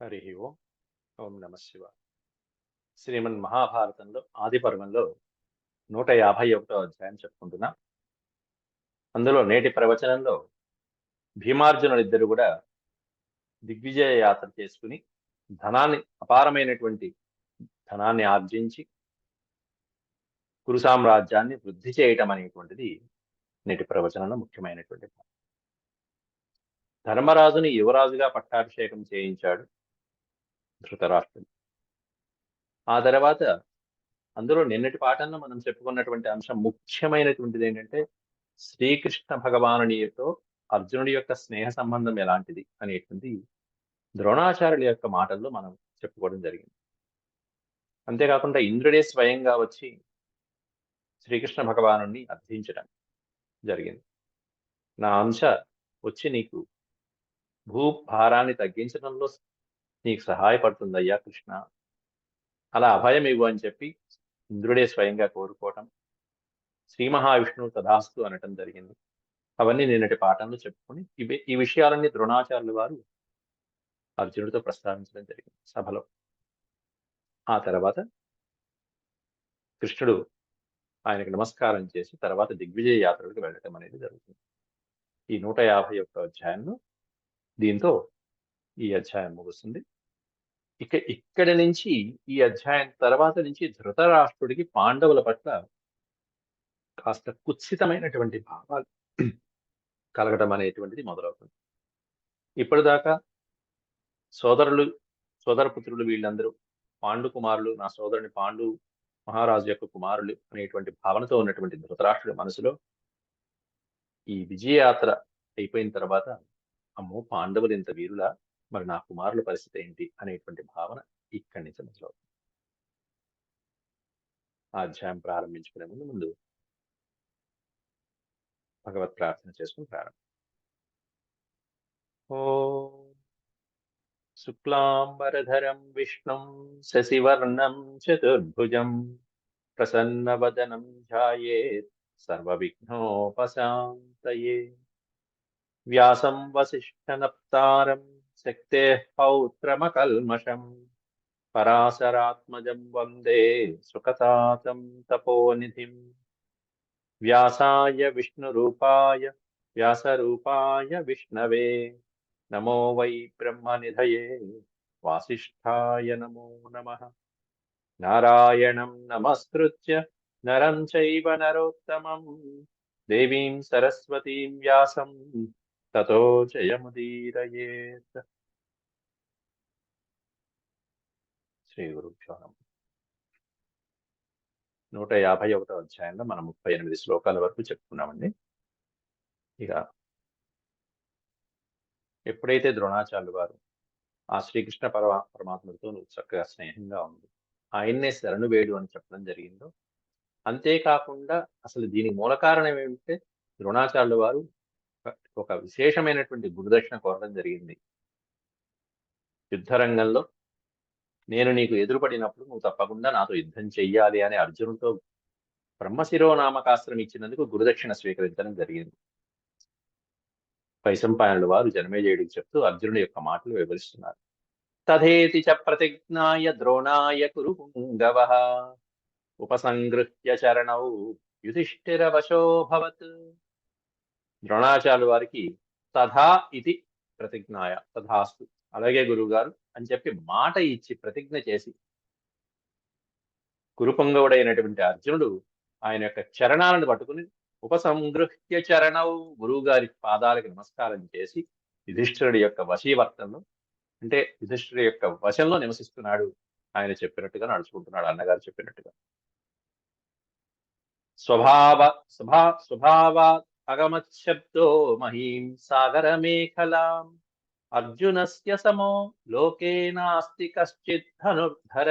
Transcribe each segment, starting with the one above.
హరి ఓం ఓం నమ శివ. శ్రీమన్ మహాభారతంలో ఆది పర్వంలో నూట యాభై ఒకటో అధ్యాయం చెప్పుకుంటున్నా. అందులో నేటి ప్రవచనంలో భీమార్జునులిద్దరు కూడా దిగ్విజయ యాత్ర చేసుకుని ధనాన్ని అపారమైనటువంటి ధనాన్ని ఆర్జించి కురు సామ్రాజ్యాన్ని వృద్ధి చేయటం అనేటువంటిది నేటి ప్రవచనంలో ముఖ్యమైనటువంటి ధర్మరాజుని యువరాజుగా పట్టాభిషేకం చేయించాడు. ధృతరాష్ట్రుడు. ఆ తర్వాత అందులో నిన్నటి పాఠంలో మనం చెప్పుకున్నటువంటి అంశం ముఖ్యమైనటువంటిది ఏంటంటే శ్రీకృష్ణ భగవానునితో అర్జునుడి యొక్క స్నేహ సంబంధం ఎలాంటిది అనేటువంటి ద్రోణాచార్యుల యొక్క మాటల్లో మనం చెప్పుకోవడం జరిగింది. అంతేకాకుండా ఇంద్రుడే స్వయంగా వచ్చి శ్రీకృష్ణ భగవాను అర్థించడం జరిగింది. నా అంశ వచ్చి నీకు భూభారాన్ని తగ్గించడంలో నీకు సహాయపడుతుందయ్యా కృష్ణ. అలా అభయం ఇవ్వు అని చెప్పి ఇంద్రుడే స్వయంగా కోరుకోవటం శ్రీ మహావిష్ణువు తదాస్తు అనటం జరిగింది. అవన్నీ నిన్నటి పాఠంలో చెప్పుకొని ఇవి ఈ విషయాలన్నీ ద్రోణాచార్యులు వారు అర్జునుడితో ప్రస్తావించడం జరిగింది సభలో. ఆ తర్వాత కృష్ణుడు ఆయనకు నమస్కారం చేసి తర్వాత దిగ్విజయ యాత్రలకు వెళ్ళటం అనేది జరుగుతుంది. ఈ నూట యాభై ఒక్క అధ్యాయంలో దీంతో ఈ అధ్యాయం ముగుస్తుంది. ఇక ఇక్కడి నుంచి ఈ అధ్యాయం తర్వాత నుంచి ధృతరాష్ట్రుడికి పాండవుల పట్ల కాస్త కుత్సితమైనటువంటి భావాలు కలగడం అనేటువంటిది మొదలవుతుంది. ఇప్పటిదాకా సోదరులు సోదరపుత్రులు వీళ్ళందరూ పాండు కుమారులు నా సోదరుని పాండు మహారాజు యొక్క కుమారులు అనేటువంటి భావనతో ఉన్నటువంటి ధృతరాష్ట్రుడి మనసులో ఈ విజయయాత్ర అయిపోయిన తర్వాత అమ్మో పాండవులు ఇంత వీరులా? మరి నా కుమారుల పరిస్థితి ఏంటి అనేటువంటి భావన ఇక్కడి నుంచి మొదలవుతుంది ఆ అధ్యాయం ప్రారంభించుకునే ముందు ముందు భగవత్ ప్రార్థన చేసుకుని ప్రారంభం. ఓ శుక్లాంబరధరం విష్ణుం శశివర్ణం చతుర్భుజం ప్రసన్నవదనం ధ్యాయేత్ సర్వవిఘ్నోపశాంతయే. వ్యాసం వసిష్ఠనప్తారం शक्ते पौत्रमकल्मषम्। पराशरात्मजं वंदे सुकतातं तपोनिधिम्। व्यासाय विष्णुरूपाय, व्यासरूपाय विष्णवे। नमो वै ब्रह्मनिधये। वासिष्ठाय नमो नमः। नारायणं नमस्कृत्य नरं चैव नरोत्तमं देवीं सरस्वतीं व्यासम्। తతో జయముదీరయేత్ శ్రీ గురుభ్యో నమ నూట యాభై ఒకటో అధ్యాయంలో మనం ముప్పై ఎనిమిది శ్లోకాల వరకు చెప్పుకున్నామండి. ఇక ఎప్పుడైతే ద్రోణాచార్యులు వారు ఆ శ్రీకృష్ణ పరమా పరమాత్మతో నువ్వు చక్కగా స్నేహంగా ఉంది ఆయన్నే శరణు వేడు అని చెప్పడం జరిగిందో అంతేకాకుండా అసలు దీని మూల కారణం ఏమిటంటే ద్రోణాచార్యుల వారు ఒక విశేషమైనటువంటి గురుదక్షిణ కోరడం జరిగింది. యుద్ధరంగంలో నేను నీకు ఎదురుపడినప్పుడు నువ్వు తప్పకుండా నాతో యుద్ధం చెయ్యాలి అని అర్జునుడితో బ్రహ్మశిరో నామకాస్త్రం ఇచ్చినందుకు గురుదక్షిణ స్వీకరించడం జరిగింది. వైశంపాయనుల వారు జనమేజయుడికి చెప్తూ అర్జునుడి యొక్క మాటలు వివరిస్తున్నారు. తథేతి చ ప్రతిజ్ఞాయ ద్రోణాయ కురు పుంగవ ఉపసంగృహ్య చరణౌ యుధిష్ఠిరవశోభవత్ ద్రోణాచార్యుల వారికి తథా ఇది ప్రతిజ్ఞాయ తథాస్తు. అలాగే గురువుగారు అని చెప్పి మాట ఇచ్చి ప్రతిజ్ఞ చేసి గురుపంగవుడైనటువంటి అర్జునుడు ఆయన యొక్క చరణాలను పట్టుకుని ఉపసంగృహ్య చరణవు గురువు గారి పాదాలకు నమస్కారం చేసి యుధిష్ఠిరుడి యొక్క వశీవర్తనలో అంటే యుధిష్ఠిరుడి యొక్క వశంలో నివసిస్తున్నాడు ఆయన చెప్పినట్టుగా నడుచుకుంటున్నాడు అన్నగారు చెప్పినట్టుగా. స్వభావ స్వభా స్వభావ అగమశబ్దో మహీం సాగర అర్జునస్య సమో లోకే నాస్తి కశ్చిత్ ధనుర్ధర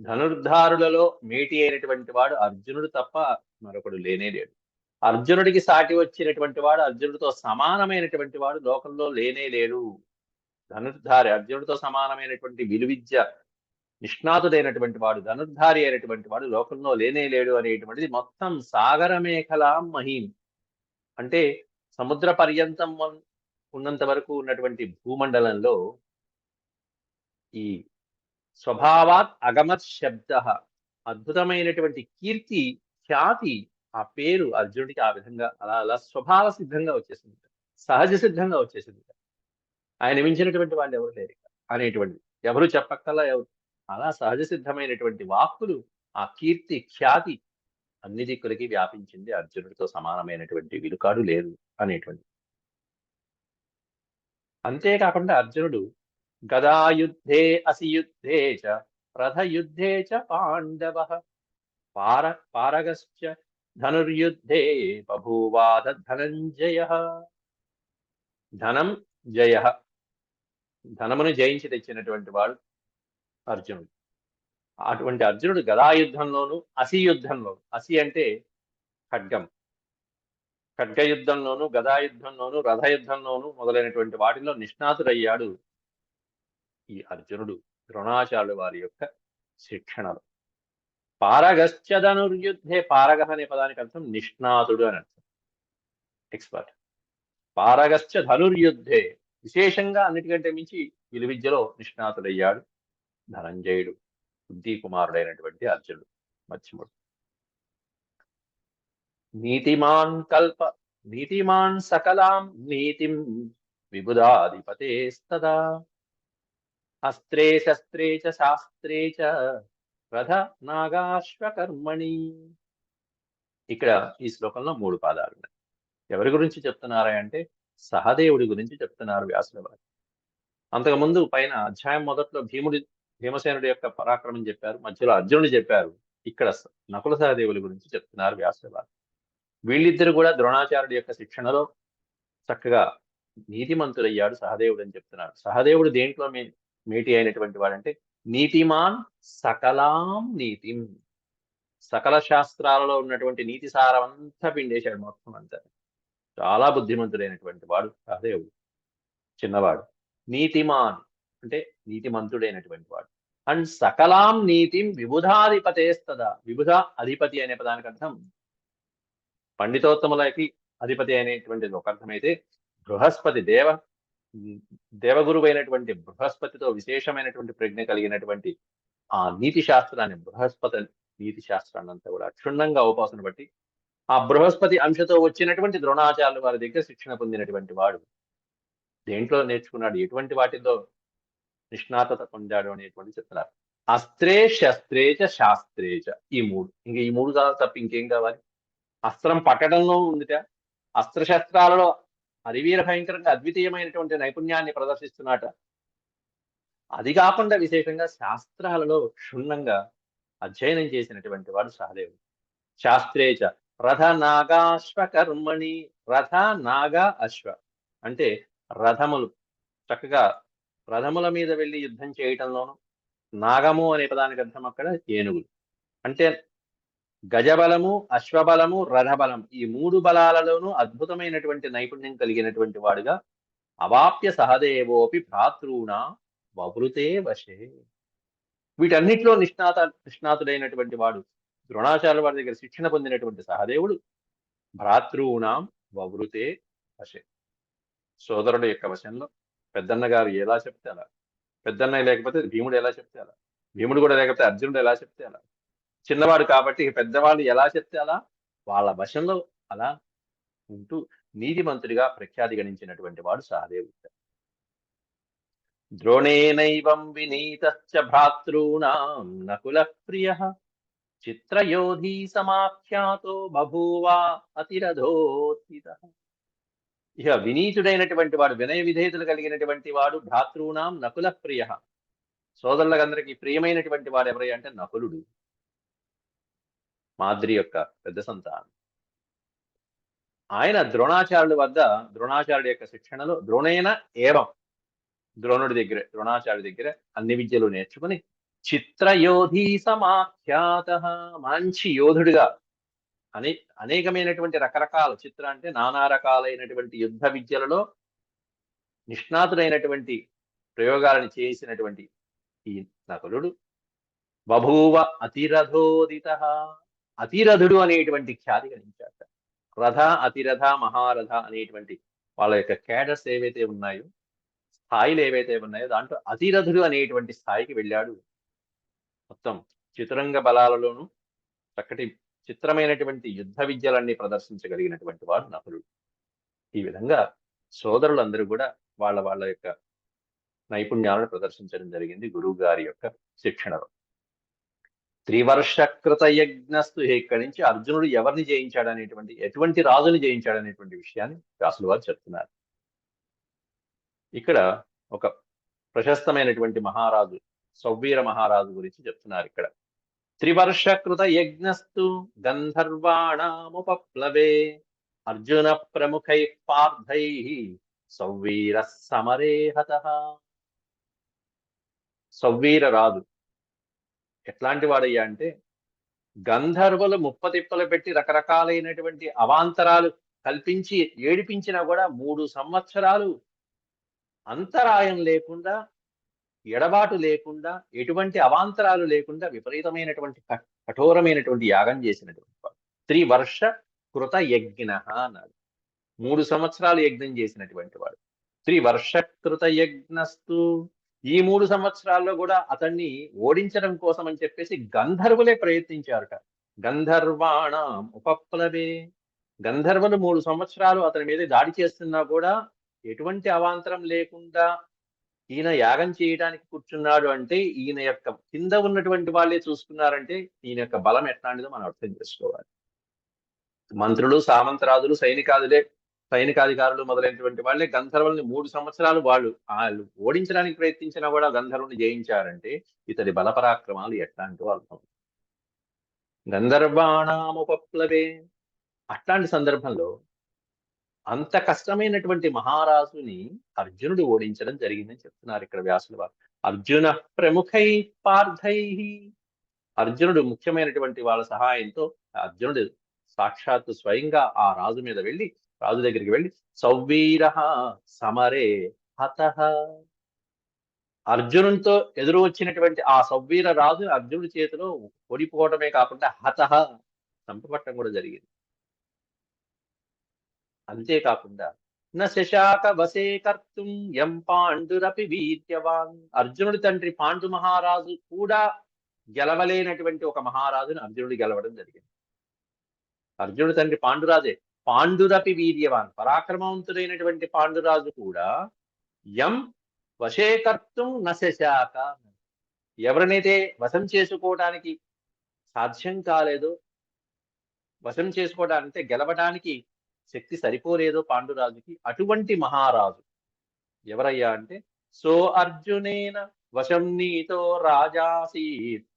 ధనుర్ధారులలో మేటి అయినటువంటి వాడు అర్జునుడు తప్ప మరొకడు లేనే లేడు. అర్జునుడికి సాటి వచ్చినటువంటి వాడు అర్జునుడితో సమానమైనటువంటి వాడు లోకంలో లేనే లేడు. ధనుర్ధారి అర్జునుడితో సమానమైనటువంటి విలువిద్య నిష్ణాతుడైనటువంటి వాడు ధనుర్ధారి అయినటువంటి వాడు లోకంలో లేనే లేడు అనేటువంటిది మొత్తం సాగర మేఖలాం మహీం అంటే సముద్ర పర్యంతం ఉన్నంత వరకు ఉన్నటువంటి భూమండలంలో ఈ స్వభావాత్ అగమత్ శబ్ద అద్భుతమైనటువంటి కీర్తి ఖ్యాతి ఆ పేరు అర్జునుడికి ఆ విధంగా అలా అలా స్వభావ సిద్ధంగా వచ్చేసింది. సహజ సిద్ధంగా వచ్చేసింది. ఆయన మించినటువంటి వాళ్ళు ఎవరు లేరు. అనేటువంటిది. అనేటువంటి ఎవరు చెప్పక్కల్లా ఎవరు అలా సహజ సిద్ధమైనటువంటి వాక్కులు ఆ కీర్తి ఖ్యాతి అన్ని దిక్కులకి వ్యాపించింది అర్జునుడితో సమానమైనటువంటి విలుకాడు లేదు అనేటువంటి అంతేకాకుండా అర్జునుడు గదాయుద్ధే అసియుద్ధే చ రథయుద్ధే చ పాండవ పార పారగశ్చ ధనుర్యుద్ధే బభూవాద ధనంజయ. ధనం జయ. ధనమును జయించి తెచ్చినటువంటి వాడు అర్జునుడు. అటువంటి అర్జునుడు గదాయుద్ధంలోను అసి యుద్ధంలోను అసి అంటే ఖడ్గం. ఖడ్గ యుద్ధంలోను గదాయుద్ధంలోను రథయుద్ధంలోను మొదలైనటువంటి వాటిలో నిష్ణాతుడయ్యాడు ఈ అర్జునుడు ద్రోణాచార్యుడు వారి యొక్క శిక్షణలో. పారగశ్చ ధనుర్యుద్ధే పారగ అనే పదానికి అర్థం నిష్ణాతుడు అని అర్థం. ఎక్స్పర్ట్ పారగశ్చ ధనుర్యుద్ధే విశేషంగా అన్నిటికంటే మించి విలువిద్యలో నిష్ణాతుడయ్యాడు. ధనంజయుడు బుద్ధి కుమారుడైనటువంటి అర్జునుడు మధ్యముడు నీతిమాన్ కల్ప నీతిమాన్ సకలాం నీతిం విబుధాధిపతేస్తదా అస్త్రే శస్త్రే చ శాస్త్రే చ రథ నాగాశ్వకర్మణి. ఇక్కడ ఈ శ్లోకంలో మూడు పాదాలు ఉన్నాయి. ఎవరి గురించి చెప్తున్నారా అంటే సహదేవుడి గురించి చెప్తున్నారు వ్యాసుల వారు అంతకుముందు పైన అధ్యాయం మొదట్లో భీముడి భీమసేనుడి యొక్క పరాక్రమం చెప్పారు మధ్యలో అర్జునుడు చెప్పారు ఇక్కడ నకుల సహదేవుల గురించి చెప్తున్నారు వ్యాసవారు. వీళ్ళిద్దరు కూడా ద్రోణాచార్యుడి యొక్క శిక్షణలో చక్కగా నీతిమంతుడయ్యాడు సహదేవుడు అని చెప్తున్నాడు సహదేవుడు దేంట్లో మే మేటి అయినటువంటి వాడంటే నీతిమాన్ సకలాం నీతిం. సకల శాస్త్రాలలో ఉన్నటువంటి నీతి సారం అంతా పిండేశాడు మొత్తం అంతా. చాలా బుద్ధిమంతుడైనటువంటి వాడు సహదేవుడు చిన్నవాడు. నీతిమాన్ అంటే నీతిమంతుడైనటువంటి వాడు. అండ్ సకలాం నీతిం విబుధాధిపతేస్తదా? విబుధ అధిపతి అనే పదానికి అర్థం పండితోత్తములకి అధిపతి అనేటువంటిది ఒక అర్థమైతే బృహస్పతి దేవ దేవగురువైనటువంటి బృహస్పతితో విశేషమైనటువంటి ప్రజ్ఞ కలిగినటువంటి ఆ నీతి శాస్త్రాన్ని బృహస్పతి నీతి శాస్త్రాన్ని అంతా కూడా క్షుణ్ణంగా ఉపాసన బట్టి ఆ బృహస్పతి అంశతో వచ్చినటువంటి ద్రోణాచార్యులు వారి దగ్గర శిక్షణ పొందినటువంటి వాడు దేంట్లో నేర్చుకున్నాడు? ఎటువంటి వాటిల్లో నిష్ణాతత పొందాడు అనేటువంటి చెప్తున్నారు. అస్త్రే శస్త్రేచ శాస్త్రేచ ఈ మూడు. ఇంక ఈ మూడు కాదు తప్ప ఇంకేం కావాలి? అస్త్రం పట్టడంలో ఉందిట. అస్త్రశస్త్రాలలో హరివీర భయంకరంగా అద్వితీయమైనటువంటి నైపుణ్యాన్ని ప్రదర్శిస్తున్నట. అది కాకుండా విశేషంగా శాస్త్రాలలో క్షుణ్ణంగా అధ్యయనం చేసినటువంటి వాడు సహదేవుడు. శాస్త్రేచ రథ నాగాశ్వ కర్మణి రథ నాగ అశ్వ. అంటే రథములు చక్కగా రథముల మీద వెళ్ళి యుద్ధం చేయటంలోను నాగము అనే పదానికి అర్థం అక్కడ ఏనుగులు. అంటే గజబలము అశ్వబలము రథబలం ఈ మూడు బలాలలోనూ అద్భుతమైనటువంటి నైపుణ్యం కలిగినటువంటి వాడుగా అవాప్య సహదేవోపి భ్రాతృణ వవృతే వశే. వీటన్నిటిలో నిష్ణాత నిష్ణాతుడైనటువంటి వాడు ద్రోణాచార్య వారి దగ్గర శిక్షణ పొందినటువంటి సహదేవుడు భ్రాతృణాం వవృతే వశే. సోదరుడు యొక్క వశంలో పెద్దన్న గారు ఎలా చెప్తే అలా. పెద్దన్నయ్య లేకపోతే భీముడు ఎలా చెప్తే అలా. భీముడు కూడా లేకపోతే అర్జునుడు ఎలా చెప్తే అలా. చిన్నవాడు కాబట్టి పెద్దవాళ్ళు ఎలా చెప్తే అలా. వాళ్ళ వశంలో అలా ఉంటూ నీతిమంతుడిగా ప్రఖ్యాతి గణించినటువంటి వాడు సహదేవుడు. ద్రోణేనైవం వినీతశ్చ భ్రాతృణాం నకుల ప్రియ చిత్రయోధీ సమాఖ్యాతో బభూవా అతిరథోత్థిత ఇక వినీతుడైనటువంటి వాడు వినయ విధేయతలు కలిగినటువంటి వాడు భ్రాతృణాం నకుల ప్రియ. సోదరులందరికీ ప్రియమైనటువంటి వాడు ఎవరై అంటే నకులుడు. మాద్రి యొక్క పెద్ద సంతానం. ఆయన ద్రోణాచార్యుల వద్ద ద్రోణాచార్యుడి యొక్క శిక్షణలో ద్రోణేన ఏవం? ద్రోణుడి దగ్గర ద్రోణాచార్యుడి దగ్గర అన్ని విద్యలు నేర్చుకుని చిత్రయోధి సమాఖ్యాత. మంచి యోధుడిగా అనే అనేకమైనటువంటి రకరకాల చిత్ర అంటే నానా రకాలైనటువంటి యుద్ధ విద్యలలో నిష్ణాతుడైనటువంటి ప్రయోగాలను చేసినటువంటి ఈ నకులుడు బభూవ అతిరథోదిత అతిరథుడు అనేటువంటి ఖ్యాతి గణించాట రథ అతిరథ మహారథ అనేటువంటి వాళ్ళ యొక్క క్యాడర్స్ ఏవైతే ఉన్నాయో స్థాయిలు ఏవైతే ఉన్నాయో దాంట్లో అతిరథుడు అనేటువంటి స్థాయికి వెళ్ళాడు. మొత్తం చతురంగ బలాలలోనూ చక్కటి చిత్రమైనటువంటి యుద్ధ విద్యలన్నీ ప్రదర్శించగలిగినటువంటి వారు నకులుడు ఈ విధంగా సోదరులందరూ కూడా వాళ్ళ వాళ్ళ యొక్క నైపుణ్యాలను ప్రదర్శించడం జరిగింది గురువు గారి యొక్క శిక్షణలో. త్రివర్షకృత యజ్ఞస్తు ఇక్కడి నుంచి అర్జునుడు ఎవరిని జయించాడు అనేటువంటి ఎటువంటి రాజుని జయించాడు అనేటువంటి విషయాన్ని వ్యాసులు వారు చెప్తున్నారు. ఇక్కడ ఒక ప్రశస్తమైనటువంటి మహారాజు సౌవీర మహారాజు గురించి చెప్తున్నారు ఇక్కడ. త్రివర్షకృత యజ్ఞస్తు గంధర్వాణముపప్లవే. అర్జున ప్రముఖై పార్థై సౌవీర సమరే హత. సౌవీర రాదు ఎట్లాంటి వాడయ్యా అంటే గంధర్వులు ముప్పతిప్పలు పెట్టి రకరకాలైనటువంటి అవాంతరాలు కల్పించి ఏడిపించినా కూడా మూడు సంవత్సరాలు అంతరాయం లేకుండా ఎడబాటు లేకుండా ఎటువంటి అవాంతరాలు లేకుండా విపరీతమైనటువంటి కఠోరమైనటువంటి యాగం చేసినటువంటి వాడు. త్రివర్ష కృత యజ్ఞ అన్నాడు. మూడు సంవత్సరాలు యజ్ఞం చేసినటువంటి వాడు. త్రివర్ష కృత యజ్ఞస్తు. ఈ మూడు సంవత్సరాల్లో కూడా అతన్ని ఓడించడం కోసం అని చెప్పేసి గంధర్వులే ప్రయత్నించారట. గంధర్వాణం ఉపప్లవే. గంధర్వులు మూడు సంవత్సరాలు అతని మీద దాడి చేస్తున్నా కూడా ఎటువంటి అవాంతరం లేకుండా ఈయన యాగం చేయడానికి కూర్చున్నాడు అంటే ఈయన యొక్క కింద ఉన్నటువంటి వాళ్ళే చూసుకున్నారంటే ఈయన యొక్క బలం ఎట్లాంటిదో మనం అర్థం చేసుకోవాలి. మంత్రులు సామంతరాజులు సైనికాదులే సైనికాధికారులు మొదలైనటువంటి వాళ్ళే గంధర్వుల్ని మూడు సంవత్సరాలు వాళ్ళు వాళ్ళు ఓడించడానికి ప్రయత్నించినా కూడా గంధర్వుని జయించారంటే ఇతడి బలపరాక్రమాలు ఎట్లాంటివో అర్థం. గంధర్వాణాముపప్లవే. అట్లాంటి సందర్భంలో అంత కష్టమైనటువంటి మహారాజుని అర్జునుడు ఓడించడం జరిగిందని చెప్తున్నారు ఇక్కడ వ్యాసుల వారు. అర్జున ప్రముఖై పార్థై. అర్జునుడు ముఖ్యమైనటువంటి వాళ్ళ సహాయంతో అర్జునుడు సాక్షాత్తు స్వయంగా ఆ రాజు మీద వెళ్ళి రాజు దగ్గరికి వెళ్ళి సౌవీర సమరే హత. అర్జునుడితో ఎదురు వచ్చినటువంటి ఆ సౌవీర రాజు అర్జునుడి చేతిలో ఓడిపోవడమే కాకుండా హత చంపబట్టం కూడా జరిగింది. అంతేకాకుండా న శశాక వసే కర్తుం ఎం పాండురపి వీర్యవాన్. అర్జునుడి తండ్రి పాండు మహారాజు కూడా గెలవలేనటువంటి ఒక మహారాజుని అర్జునుడు గెలవడం జరిగింది. అర్జునుడి తండ్రి పాండురాజే పాండురపి వీర్యవాన్. పరాక్రమవంతుడైనటువంటి పాండురాజు కూడా ఎం వశేకర్తం నశాక ఎవరినైతే వశం చేసుకోవడానికి సాధ్యం కాలేదో వశం చేసుకోవడానికి గెలవడానికి శక్తి సరిపోలేదో పాండురాజుకి అటువంటి మహారాజు ఎవరయ్యా అంటే సో అర్జునేన వశం నీతో రాజాసీత్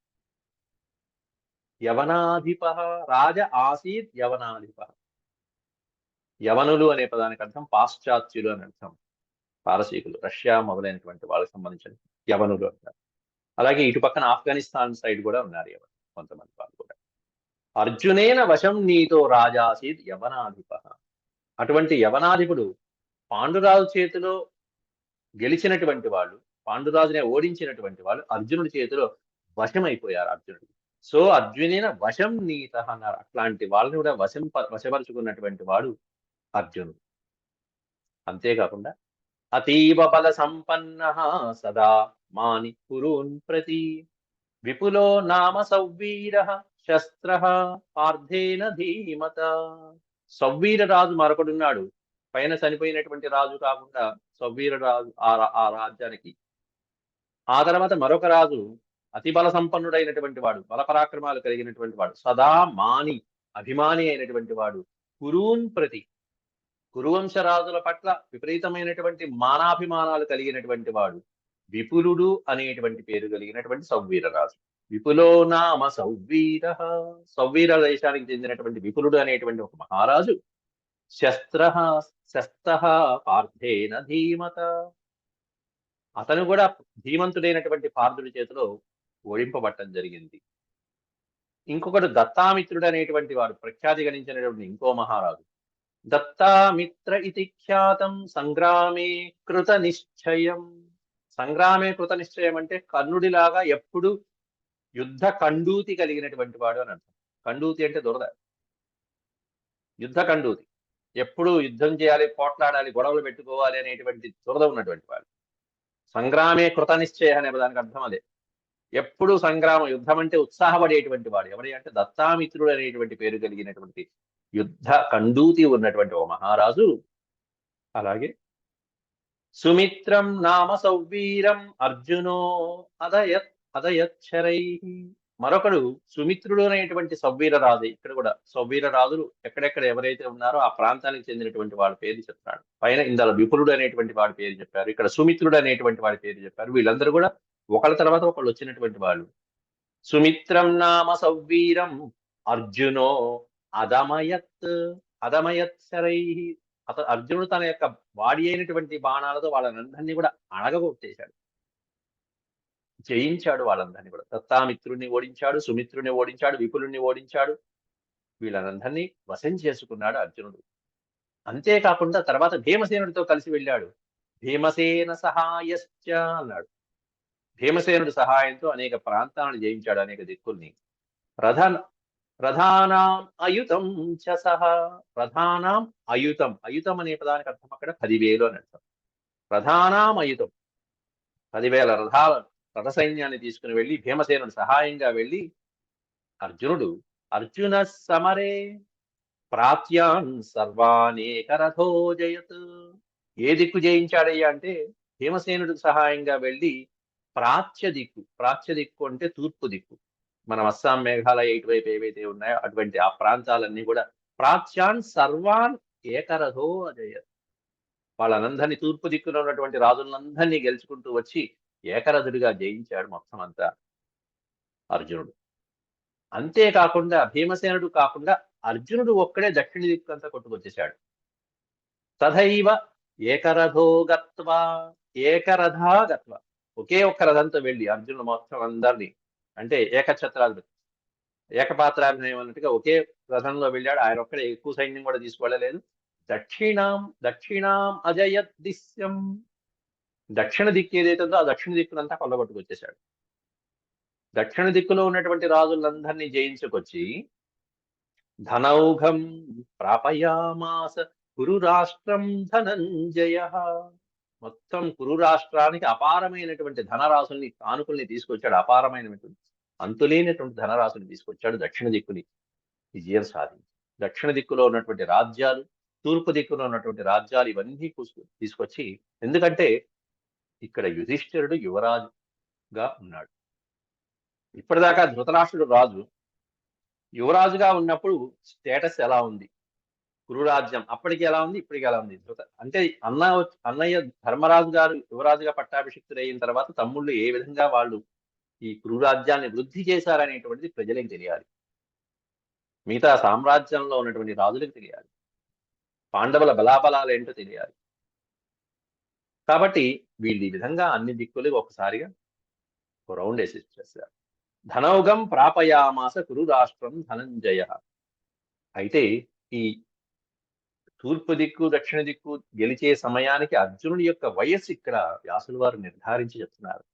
యవనాధిప రాజ ఆసీత్ యవనాధిప యవనులు అనే పదానికి అర్థం పాశ్చాత్యులు అని అర్థం. పారసీకులు రష్యా మొదలైనటువంటి వాళ్ళకి సంబంధించిన యవనులు అంటారు. అలాగే ఇటు పక్కన ఆఫ్ఘనిస్తాన్ సైడ్ కూడా ఉన్నారు యవను కొంతమంది వాళ్ళు కూడా. అర్జునేన వశం నీతో రాజాసీత్ యవనాధిప అటువంటి యవనాధిపుడు పాండురాజు చేతిలో గెలిచినటువంటి వాళ్ళు పాండురాజునే ఓడించినటువంటి వాళ్ళు అర్జునుడి చేతిలో వశమైపోయారు అర్జునుడు. సో అర్జునేన వశం నీత అన్నారు. అట్లాంటి వాళ్ళని కూడా వశం వశపరుచుకున్నటువంటి వాడు అర్జునుడు. అంతేకాకుండా అతీవ బల సంపన్న సదా మాని కురూన్ ప్రతి విపులో నామ సౌవీర శస్త్ర పార్థేన ధీమత. సవ్వీర రాజు మరొకడున్నాడు పైన చనిపోయినటువంటి రాజు కాకుండా సౌవీర రాజు ఆ రా- ఆ రాజ్యానికి. ఆ తర్వాత మరొక రాజు అతి బల సంపన్నుడైనటువంటి వాడు బల పరాక్రమాలు కలిగినటువంటి వాడు సదా మాని అభిమాని అయినటువంటి వాడు కురూన్ ప్రతి. కురువంశ రాజుల పట్ల విపరీతమైనటువంటి మానాభిమానాలు కలిగినటువంటి వాడు విపులుడు అనేటువంటి పేరు కలిగినటువంటి సౌవీర రాజు. విపులో నామ సౌవీర సౌవీర దేశానికి చెందినటువంటి విపులుడు అనేటువంటి ఒక మహారాజు. శస్త్ర శస్త పార్థేన ధీమత. అతను కూడా ధీమంతుడైనటువంటి పార్థుడి చేతిలో ఓడింపబట్టడం జరిగింది. ఇంకొకడు దత్తామిత్రుడు అనేటువంటి వాడు ప్రఖ్యాతి గణించినటువంటి ఇంకో మహారాజు. దత్తామిత్ర ఇతి ఖ్యాతం సంగ్రామే కృత నిశ్చయం సంగ్రామే కృత నిశ్చయం అంటే కర్ణుడిలాగా ఎప్పుడు యుద్ధ కండూతి కలిగినటువంటి వాడు అని అర్థం. కండూతి అంటే దురద. యుద్ధ కండూతి ఎప్పుడు యుద్ధం చేయాలి పోట్లాడాలి గొడవలు పెట్టుకోవాలి అనేటువంటి దురద ఉన్నటువంటి వాడు. సంగ్రామే కృత నిశ్చయ అనే దానికి అర్థం అదే. ఎప్పుడు సంగ్రామం యుద్ధం అంటే ఉత్సాహపడేటువంటి వాడు. ఎవరి అంటే దత్తామిత్రుడు అనేటువంటి పేరు కలిగినటువంటి యుద్ధ కండూతి ఉన్నటువంటి ఓ మహారాజు. అలాగే సుమిత్రం నామ సౌవీరం అర్జునో అదయత్ అదయచ్చరై మరొకడు సుమిత్రుడు అనేటువంటి సవ్వీర రాజు ఇక్కడ కూడా సవ్వీర రాజులు ఎక్కడెక్కడ ఎవరైతే ఉన్నారో ఆ ప్రాంతానికి చెందినటువంటి వాడి పేరు చెప్తాడు పైన ఇందులో విపులుడు అనేటువంటి వాడి పేరు చెప్పారు ఇక్కడ సుమిత్రుడు అనేటువంటి వాడి పేరు చెప్పారు. వీళ్ళందరూ కూడా ఒకళ్ళ తర్వాత ఒకళ్ళు వచ్చినటువంటి వాళ్ళు. సుమిత్రం నామ సవ్వీరం అర్జునో అదమయత్ అదమయత్ శరై అత అర్జునుడు తన యొక్క వాడి అయినటువంటి బాణాలతో వాళ్ళనందరినీ కూడా అణగగొట్టేశాడు. జయించాడు వాళ్ళందరినీ కూడా. దత్తామిత్రుడిని ఓడించాడు సుమిత్రుని ఓడించాడు విపులుణ్ణి ఓడించాడు. వీళ్ళనందరినీ వశం చేసుకున్నాడు అర్జునుడు. అంతేకాకుండా తర్వాత భీమసేనుడితో కలిసి వెళ్ళాడు. భీమసేన సహాయశ్చ అన్నాడు. భీమసేనుడి సహాయంతో అనేక ప్రాంతాలను జయించాడు అనేక దిక్కుల్ని. ప్రధాన ప్రధానాం అయుతం చ సహ. ప్రధానాం అయుతం. అయుతం అనే పదానికి అర్థం అక్కడ పదివేలు అని అర్థం. ప్రధానాం అయుతం. పదివేల రథాలను రథసైన్యాన్ని తీసుకుని వెళ్ళి భీమసేనుడు సహాయంగా వెళ్ళి అర్జునుడు అర్జున సమరే ప్రాత్యాన్ సర్వానేక రథో జయత్. ఏ దిక్కు జయించాడయ్యా అంటే భీమసేనుడు సహాయంగా వెళ్ళి ప్రాచ్య దిక్కు ప్రాచ్య దిక్కు అంటే తూర్పు దిక్కు. మనం అస్సాం మేఘాలయ ఇటువైపు ఏవైతే ఉన్నాయో అటువంటి ఆ ప్రాంతాలన్నీ కూడా ప్రాచ్యాన్ సర్వాన్ ఏకరథో అజయత్ వాళ్ళనందరినీ తూర్పు దిక్కున ఉన్నటువంటి రాజులందరినీ గెలుచుకుంటూ వచ్చి ఏకరథుడిగా జయించాడు మొత్తం అంతా అర్జునుడు. అంతేకాకుండా భీమసేనుడు కాకుండా అర్జునుడు ఒక్కడే దక్షిణ దిక్కంతా కొట్టుకొచ్చేశాడు. తథైవ ఏకరథో గత్వా ఏకరథా గత్వ. ఒకే ఒక్క రథంతో వెళ్ళి అర్జునుడు మొత్తం అందరినీ అంటే ఏకఛత్రాధిపతి ఏకపాత్రాభినయం అన్నట్టుగా ఒకే రథంలో వెళ్ళాడు. ఆయన ఒక్కడే ఎక్కువ సైన్యం కూడా తీసుకువెళ్ళలేదు దక్షిణాం దక్షిణాం అజయత్ దిశ్యం దక్షిణ దిక్కు ఏదైతే ఉందో ఆ దక్షిణ దిక్కునంతా కొల్లగొట్టుకొచ్చేశాడు. దక్షిణ దిక్కులో ఉన్నటువంటి రాజులందరినీ జయించుకొచ్చి ధనౌఘం ప్రాపయామాస కురు రాష్ట్రం ధనంజయ. మొత్తం కురు రాష్ట్రానికి అపారమైనటువంటి ధనరాశుల్ని కానుకల్ని తీసుకొచ్చాడు. అపారమైనటువంటి అంతులేనటువంటి ధనరాశుని తీసుకొచ్చాడు దక్షిణ దిక్కుని విజయం సాధించి. దక్షిణ దిక్కులో ఉన్నటువంటి రాజ్యాలు తూర్పు దిక్కులో ఉన్నటువంటి రాజ్యాలు ఇవన్నీ తీసుకొచ్చి ఎందుకంటే ఇక్కడ యుధిష్ఠిరుడు యువరాజుగా ఉన్నాడు. ఇప్పటిదాకా ధృతరాష్ట్రుడు రాజు యువరాజుగా ఉన్నప్పుడు స్టేటస్ ఎలా ఉంది? కురురాజ్యం అప్పటికి ఎలా ఉంది? ఇప్పటికి ఎలా ఉంది? ధృత అంటే అన్న అన్నయ్య ధర్మరాజు గారు యువరాజుగా పట్టాభిషిక్తుడైన అయిన తర్వాత తమ్ముళ్ళు ఏ విధంగా వాళ్ళు ఈ కురురాజ్యాన్ని వృద్ధి చేశారనేటువంటిది ప్రజలకు తెలియాలి. మిగతా సామ్రాజ్యంలో ఉన్నటువంటి రాజులకు తెలియాలి. పాండవుల బలాబలాలు ఏంటో తెలియాలి. కాబట్టి వీళ్ళు ఈ విధంగా అన్ని దిక్కులు ఒకసారిగా రౌండ్ వేసి చేశారు ధనౌగం ప్రాపయామాస కురు రాష్ట్రం ధనంజయ. అయితే ఈ తూర్పు దిక్కు దక్షిణ దిక్కు గెలిచే సమయానికి అర్జునుడి యొక్క వయస్సు ఇక్కడ వ్యాసులు వారు నిర్ధారించి చెప్తున్నారు.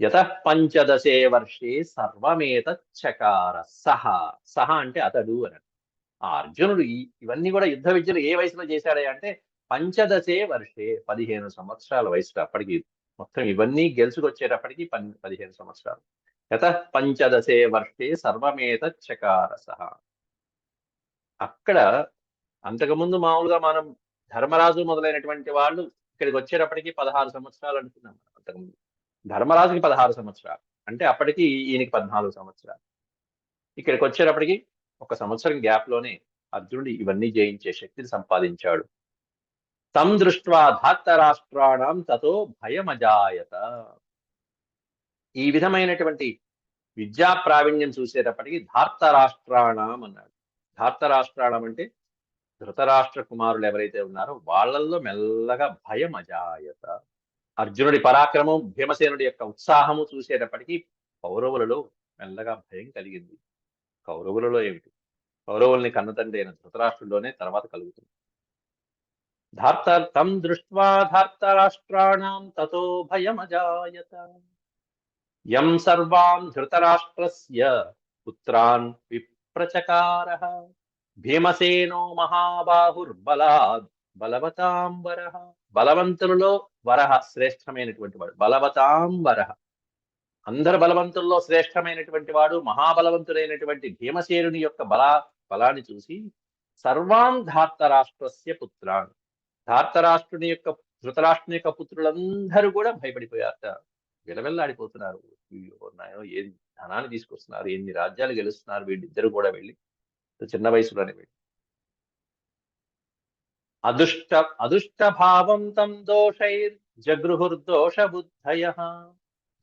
యత పంచదశే వర్షే సర్వమేత చకార సహ. సహ అంటే అతడు అని. ఆ అర్జునుడు ఇవన్నీ కూడా యుద్ధ విద్యలు ఏ వయసులో చేశాడే అంటే పంచదశే వర్షే పదిహేను సంవత్సరాల వయసులో అప్పటికి మొత్తం ఇవన్నీ గెలుచుకొచ్చేటప్పటికి పన్ పదిహేను సంవత్సరాలు. యత పంచదశే వర్షే సర్వమేత చకార అక్కడ అంతకుముందు మామూలుగా మనం ధర్మరాజు మొదలైనటువంటి వాళ్ళు ఇక్కడికి వచ్చేటప్పటికి పదహారు సంవత్సరాలు అనుకున్నాం అంతకుముందు. ధర్మరాజుకి పదహారు సంవత్సరాలు. అంటే అప్పటికి ఈయనకి పద్నాలుగు సంవత్సరాలు. ఇక్కడికి వచ్చేటప్పటికి ఒక సంవత్సరం గ్యాప్లోనే అర్జునుడు ఇవన్నీ జయించే శక్తిని సంపాదించాడు. తం దృష్ట్వా ధాత్త రాష్ట్రాణం తతో భయమజాయత. ఈ విధమైనటువంటి విద్యా ప్రావీణ్యం చూసేటప్పటికి ధార్తరాష్ట్రాణం అన్నాడు. ధార్తరాష్ట్రాణం అంటే ధృతరాష్ట్ర కుమారులు ఎవరైతే ఉన్నారో వాళ్ళల్లో మెల్లగా భయం అజాయత అర్జునుడి పరాక్రమం భీమసేనుడి యొక్క ఉత్సాహము చూసేటప్పటికీ కౌరవులలో మెల్లగా భయం కలిగింది. కౌరవులలో ఏమిటి? కౌరవుల్ని కన్నతండ్రి అయిన ధృతరాష్ట్రుల్లోనే తర్వాత కలుగుతుంది. ధార్త दृष्ट्वा దృష్ట్వా ధార్తరాష్ట్రాణం తతో భయమజాయత. యం సర్వాన్ ధృతరాష్ట్రస్య పుత్రాన్ విప్రచకార. భీమసేనో మహాబాహుర్బలాద్ బలవతాం వరహ బలవంతులలో వరహ శ్రేష్టమైనటువంటి వాడు. బలవతాం అందరు బలవంతుల్లో శ్రేష్టమైనటువంటి వాడు మహాబలవంతుడైనటువంటి భీమసేనుని యొక్క బలా బలాన్ని చూసి సర్వాన్ ధార్తరాష్ట్రస్య పుత్రాన్. ధార్తరాష్ట్రుని యొక్క ధృతరాష్ట్రుని యొక్క పుత్రులందరూ కూడా భయపడిపోయారట. విలవెల్లాడిపోతున్నారు. నాయనో ఏం ధనాన్ని తీసుకొస్తున్నారు ఎన్ని రాజ్యాలు గెలుస్తున్నారు వీళ్ళిద్దరు కూడా వెళ్ళి చిన్న వయసులోనే వెళ్ళి. అదుష్ట అదుష్ట భావం తం దోషైర్ జగృహుర్దోష బుద్ధయ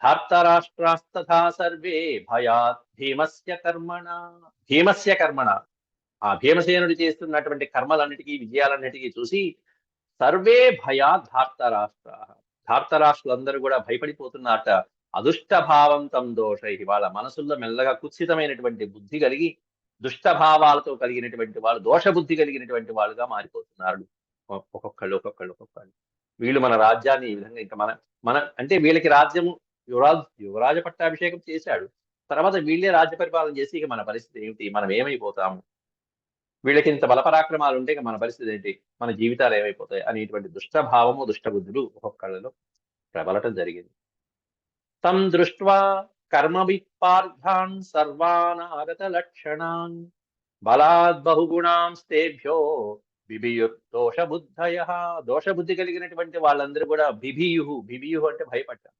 ధార్తరాష్ట్రాస్తథా సర్వే భయాత్ భీమస్య కర్మణ. భీమస్య కర్మణ. ఆ భీమసేనుడు చేస్తున్నటువంటి కర్మలన్నిటికీ విజయాలన్నిటికీ చూసి సర్వే భయా ధార్తరాష్ట్ర. ధార్తరాష్ట్రులందరూ కూడా భయపడిపోతున్నారట. అదుష్టభావం తం దోషై వాళ్ళ మనసుల్లో మెల్లగా కుత్సితమైనటువంటి బుద్ధి కలిగి దుష్టభావాలతో కలిగినటువంటి వాళ్ళు దోష బుద్ధి కలిగినటువంటి వాళ్ళుగా మారిపోతున్నారు. ఒక్కొక్కళ్ళు ఒక్కొక్కళ్ళు ఒక్కొక్కళ్ళు. వీళ్ళు మన రాజ్యాన్ని ఈ విధంగా ఇంకా మన మన అంటే వీళ్ళకి రాజ్యము యువరాజ్ యువరాజ పట్టాభిషేకం చేశాడు. తర్వాత వీళ్ళే రాజ్య పరిపాలన చేసి ఇక మన పరిస్థితి ఏమిటి? మనం ఏమైపోతాము? వీళ్ళకి ఇంత బలపరాక్రమాలు ఉంటే ఇక మన పరిస్థితి ఏంటి? మన జీవితాలు ఏమైపోతాయి? అనేటువంటి దుష్టభావము దుష్టబుద్ధులు ఒక్కొక్కళ్ళలో ప్రబలటం జరిగింది. తం దృష్ట్వా కర్మ విపార్థాన్ లక్షణాన్ బలాద్ బహుగుణాం స్తేభ్యో దోషబుద్ధయ దోషబుద్ధి కలిగినటువంటి వాళ్ళందరూ కూడా బిబియుహు బిభియు అంటే భయపడ్డారు.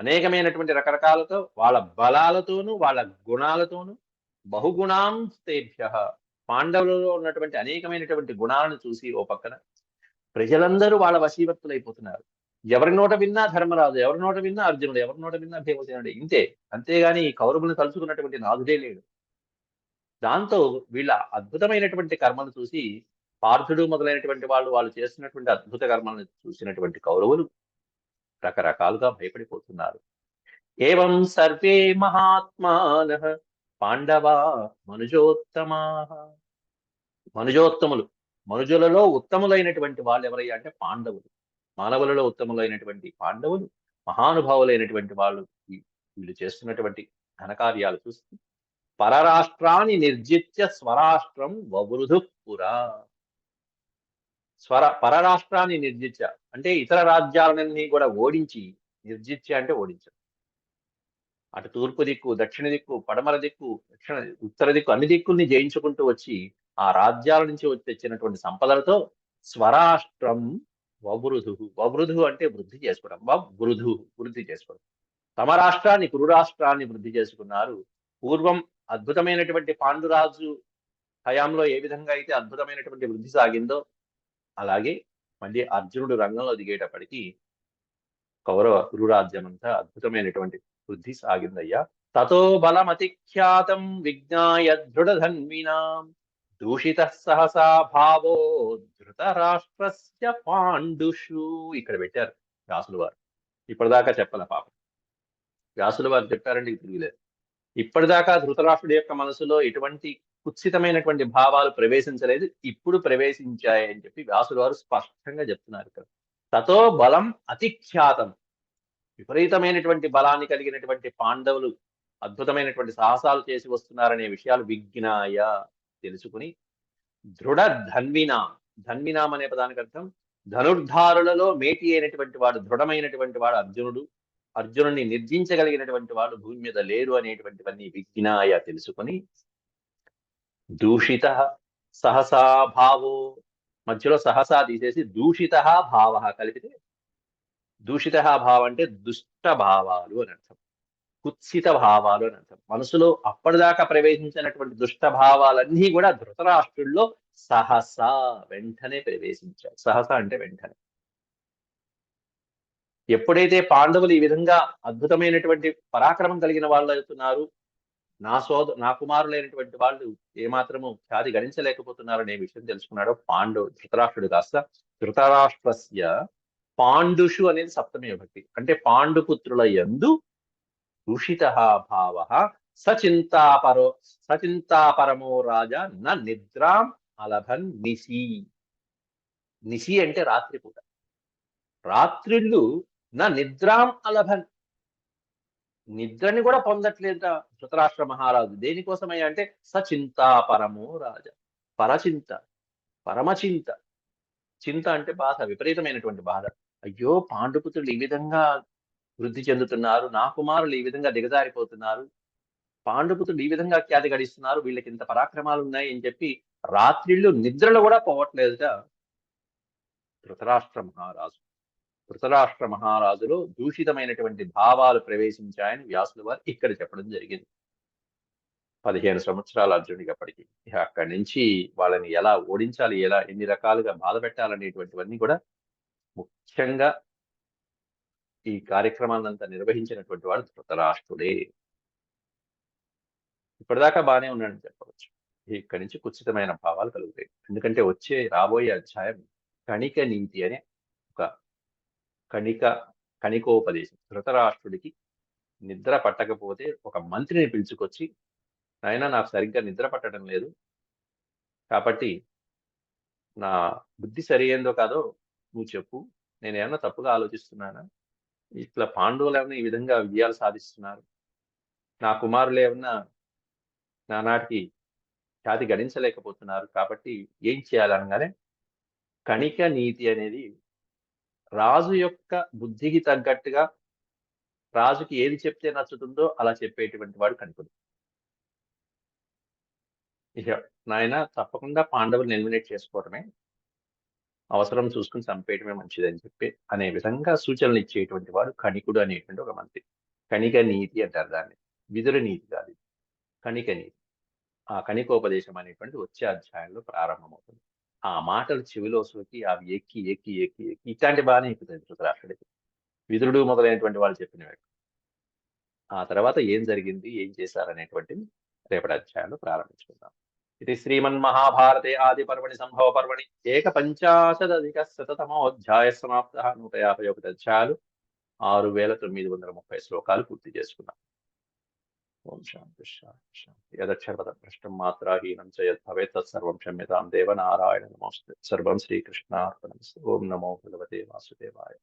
అనేకమైనటువంటి రకరకాలతో వాళ్ళ బలాలతోనూ వాళ్ళ గుణాలతోనూ బహుగుణాం స్తేభ్య. పాండవులలో ఉన్నటువంటి అనేకమైనటువంటి గుణాలను చూసి ఓ పక్కన ప్రజలందరూ వాళ్ళ వశీవర్తులైపోతున్నారు ఎవరి నోట విన్నా ధర్మరాజు ఎవరి నోట విన్నా అర్జునుడు ఎవరి నోట విన్నా భీమసేనుడు ఇంతే. అంతేగాని ఈ కౌరవులను తలుచుకున్నటువంటి నాదుడే లేడు. దాంతో వీళ్ళ అద్భుతమైనటువంటి కర్మలు చూసి పార్థుడు మొదలైనటువంటి వాళ్ళు వాళ్ళు చేస్తున్నటువంటి అద్భుత కర్మలను చూసినటువంటి కౌరవులు రకరకాలుగా భయపడిపోతున్నారు. ఏవం సర్వే మహాత్మాన పాండవా మనుజోత్తమా మనుజోత్తములు. మనుజులలో ఉత్తములైనటువంటి వాళ్ళు ఎవరయ్యా అంటే పాండవులు. మానవులలో ఉత్తములైనటువంటి పాండవులు. మహానుభావులైనటువంటి వాళ్ళు వీళ్ళు చేస్తున్నటువంటి ఘనకార్యాలు చూస్తే పరరాష్ట్రాన్ని నిర్జిత్య స్వరాష్ట్రం వవృధుపురా స్వర పరరాష్ట్రాన్ని నిర్జిత్య. అంటే ఇతర రాజ్యాలన్నీ కూడా ఓడించి నిర్జిత్య అంటే ఓడించారు అటు తూర్పు దిక్కు దక్షిణ దిక్కు పడమర దిక్కు దక్షిణ ఉత్తర దిక్కు అన్ని దిక్కుల్ని జయించుకుంటూ వచ్చి ఆ రాజ్యాల నుంచి వచ్చి తెచ్చినటువంటి సంపదలతో స్వరాష్ట్రం వవృధు. వవృధు అంటే వృద్ధి చేసుకోవడం. వృధు వృద్ధి చేసుకోవడం. తమ రాష్ట్రాన్ని కురు రాష్ట్రాన్ని వృద్ధి చేసుకున్నారు. పూర్వం అద్భుతమైనటువంటి పాండురాజు హయాంలో ఏ విధంగా అయితే అద్భుతమైనటువంటి వృద్ధి సాగిందో అలాగే మళ్ళీ అర్జునుడు రంగంలో దిగేటప్పటికీ కౌరవ కురురాజ్యం అంతా అద్భుతమైనటువంటి వృద్ధి సాగిందయ్యా తతో బలమతిఖ్యాతం విజ్ఞాయ దృఢధన్వినాం. దూషిత సహసా భావో ధృతరాష్ట్రస్య పాండుషు. ఇక్కడ పెట్టారు వ్యాసులు వారు. ఇప్పటిదాకా చెప్పలే పాపం. వ్యాసులు వారు చెప్పారంటే తిరిగిలేదు ఇప్పటిదాకా ధృతరాష్ట్రుడి యొక్క మనసులో ఎటువంటి కుత్సితమైనటువంటి భావాలు ప్రవేశించలేదు. ఇప్పుడు ప్రవేశించాయని చెప్పి వ్యాసులు వారు స్పష్టంగా చెప్తున్నారు ఇక్కడ. తతో బలం అతిఖ్యాతం. విపరీతమైనటువంటి బలాన్ని కలిగినటువంటి పాండవులు అద్భుతమైనటువంటి సాహసాలు చేసి వస్తున్నారనే విషయాలు విజ్ఞాయ తెలుసుకుని దృఢ ధన్వినాం ధన్వినాం అనే పదానికి అర్థం ధనుర్ధారులలో మేటి అయినటువంటి వాడు దృఢమైనటువంటి వాడు అర్జునుడు అర్జునుడిని నిర్జించగలిగినటువంటి వాడు భూమి మీద లేరు అనేటువంటివన్నీ విజ్ఞాయ తెలుసుకుని దూషిత సహసా భావో మధ్యలో సహసా తీసేసి దూషిత భావ కలిపితే దూషిత భావం అంటే దుష్ట భావాలు అని అర్థం. కుత్సిత భావాలు అని అర్థం. మనసులో అప్పటిదాకా ప్రవేశించినటువంటి దుష్ట భావాలన్నీ కూడా ధృతరాష్ట్రుల్లో సహసా వెంటనే ప్రవేశించారు సహసా అంటే వెంటనే. ఎప్పుడైతే పాండవులు ఈ విధంగా అద్భుతమైనటువంటి పరాక్రమం కలిగిన వాళ్ళు అవుతున్నారు నా సోద నా కుమారులైనటువంటి వాళ్ళు ఏమాత్రము ఖ్యాతి గణించలేకపోతున్నారు అనే విషయం తెలుసుకున్నాడు పాండవు ధృతరాష్ట్రుడు కాస్త. ధృతరాష్ట్రస్య పాండుషు అనేది సప్తమి విభక్తి అంటే పాండుపుత్రుల యందు దూషిత భావ సచింతాపరో సచింతాపరమో రాజా న నిద్రాం అలభన్ నిసి నిసి అంటే రాత్రిపూట రాత్రిళ్ళు నా నిద్రాం అలభన్. నిద్రని కూడా పొందట్లేదు ధృతరాష్ట్ర మహారాజు? దేనికోసమయ్యా అంటే సచింతాపరమో రాజ. పరచింత పరమచింత. చింత అంటే బాధ విపరీతమైనటువంటి బాధ. అయ్యో పాండుపుత్రులు ఈ విధంగా వృద్ధి చెందుతున్నారు నా కుమారులు ఈ విధంగా దిగజారిపోతున్నారు పాండుపుత్రులు ఈ విధంగా ఖ్యాతి గడిస్తున్నారు వీళ్ళకి ఇంత పరాక్రమాలు ఉన్నాయి అని చెప్పి రాత్రిళ్ళు నిద్రలు కూడా పోవట్లేదుట. ధృతరాష్ట్ర మహారాజు ధృతరాష్ట్ర మహారాజులో దూషితమైనటువంటి భావాలు ప్రవేశించాయని వ్యాసుల వారు ఇక్కడ చెప్పడం జరిగింది. పదిహేను సంవత్సరాల అర్జునుడికి అప్పటికి. అక్కడి నుంచి వాళ్ళని ఎలా ఓడించాలి ఎలా ఎన్ని రకాలుగా బాధ పెట్టాలనేటువంటివన్నీ కూడా ముఖ్యంగా ఈ కార్యక్రమాలంతా నిర్వహించినటువంటి వాడు ధృతరాష్ట్రుడే ఇప్పటిదాకా బాగానే ఉన్నాడని చెప్పవచ్చు. ఇక్కడి నుంచి కుచితమైన భావాలు కలుగుతాయి. ఎందుకంటే వచ్చే రాబోయే అధ్యాయం కణిక నీతి అనే ఒక కణిక కణికోపదేశం. ధృతరాష్ట్రుడికి నిద్ర పట్టకపోతే ఒక మంత్రిని పిలుచుకొచ్చి నాయన నాకు సరిగ్గా నిద్ర పట్టడం లేదు. కాబట్టి నా బుద్ధి సరి ఏందో కాదో నువ్వు చెప్పు. నేను ఏమన్నా తప్పుగా ఆలోచిస్తున్నానా? ఇట్లా పాండవులు ఏమన్నా ఈ విధంగా విజయాలు సాధిస్తున్నారు? నా కుమారులు ఏమన్నా నానాటికి ఖ్యాతి గణించలేకపోతున్నారు కాబట్టి ఏం చేయాలనగానే కణిక నీతి అనేది రాజు యొక్క బుద్ధికి తగ్గట్టుగా రాజుకి ఏది చెప్తే నచ్చుతుందో అలా చెప్పేటువంటి వాడు కణికుడు. ఇక నాయన తప్పకుండా పాండవులు ఎలిమినేట్ చేసుకోవటమే. అవసరం చూసుకుని చంపేయటమే మంచిదని చెప్పి అనే విధంగా సూచనలు ఇచ్చేటువంటి వాడు కణికుడు అనేటువంటి ఒక మంత్రి. కణిక నీతి అంటారు దాన్ని. విదుర నీతి కాదు కణిక నీతి. ఆ కణికోపదేశం అనేటువంటి వచ్చే అధ్యాయంలో ప్రారంభమవుతుంది. ఆ మాటలు చెవిలో సోకి అవి ఎక్కి ఎక్కి ఎక్కి ఎక్కి ఇట్లాంటి బాగానే ఎక్కుతుంది ధృతరాష్ట్రుడికి విదురుడు మొదలైనటువంటి వాళ్ళు చెప్పినవి ఆ తర్వాత ఏం జరిగింది ఏం చేశారనేటువంటిది రేపటి అధ్యాయంలో ప్రారంభించుకుందాం. ఇది శ్రీమన్ మహాభారతే ఆది పర్వణి సంభవ పర్వణి ఏక పంచాశదధిక శతమోధ్యాయ సమాప్త నూట యాభై ఒకటి అధ్యాయాలు ఆరు వేల తొమ్మిది వందల ముప్పై శ్లోకాలు పూర్తి చేసుకున్నాం। ఓం శాంతి శాంతి శాంతి। యదక్షరపద భ్రష్టం మాత్రాహీనం చేయద్భవే తత్సర్వం క్షమ్యతాం దేవ నారాయణ నమస్తే। సర్వం శ్రీకృష్ణార్పణం ఓం నమో భగవతే వాసుదేవాయ।